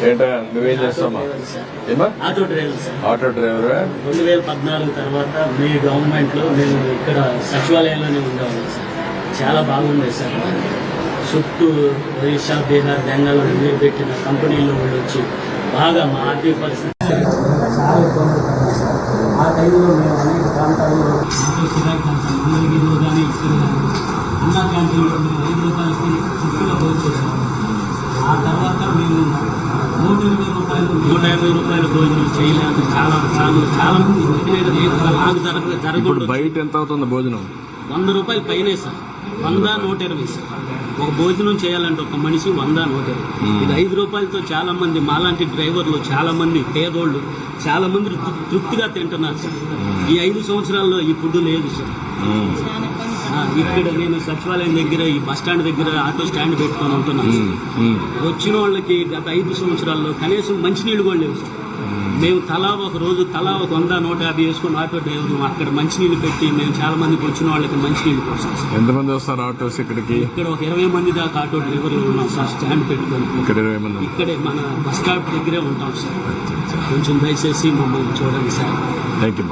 ఏంటా? నువ్వేం చేస్తామా ఏమా ఆటో డ్రైవర్ ఆటో డ్రైవరా? రెండు వేల పద్నాలుగు తర్వాత మీ గవర్నమెంట్లో మేము ఇక్కడ సచివాలయంలోనే ఉండేవాళ్ళం సార్. చాలా బాగుండేది సార్ చుట్టూ ఒరిస్సా బీహార్ బెంగాళూరు మీరు పెట్టిన కంపెనీలో వాళ్ళు వచ్చి బాగా మా ఆర్థిక పరిస్థితి. చాలా ఇబ్బంది ఆ టైంలో మేము అనేక ప్రాంతాల్లో కానీ ఇక్కడ అన్నా క్యాంటీన్లో ఐదు రూపాయలకి చుట్టూగా భోజనం ఆ తర్వాత మేము నూట రూపాయలు నూట యాభై రూపాయల భోజనం చాలా చాలా మంది బయట ఎంత అవుతుంది భోజనం? వంద రూపాయలు పైనే సార్. వంద నూట ఇరవై సార్. ఒక భోజనం చేయాలంటే ఒక మనిషి వంద నూట ఇరవై. ఇది ఐదు రూపాయలతో చాలా మంది మాలాంటి డ్రైవర్లు చాలా మంది పేదోళ్ళు చాలా మంది తృప్తిగా తింటున్నారు సార్. ఈ ఐదు సంవత్సరాల్లో ఈ ఫుడ్ లేదు సార్. ఇక్కడ నేను సచివాలయం దగ్గర ఈ బస్ స్టాండ్ దగ్గర ఆటో స్టాండ్ పెట్టుకొని ఉంటున్నాను. వచ్చిన వాళ్ళకి గత ఐదు సంవత్సరాల్లో కనీసం మంచినీళ్ళు కూడా లేవు సార్. మేము తలా ఒక రోజు తలా ఒక వంద నూట యాభై వేసుకొని ఆటో డ్రైవర్లు అక్కడ మంచినీళ్ళు పెట్టి మేము చాలా మందికి వచ్చిన వాళ్ళకి మంచినీళ్ళు సార్. ఎంతమంది వస్తారు ఆటోస్ ఇక్కడికి? ఇక్కడ ఒక ఇరవై మంది దాకా ఆటో డ్రైవర్లు ఉన్నాం సార్ స్టాండ్ పెట్టుకొని. ఇక్కడ ఇరవై మంది ఇక్కడే మన బస్ స్టాప్ దగ్గరే ఉంటాం సార్. కొంచెం దయచేసి మమ్మల్ని చూడండి సార్. Thank you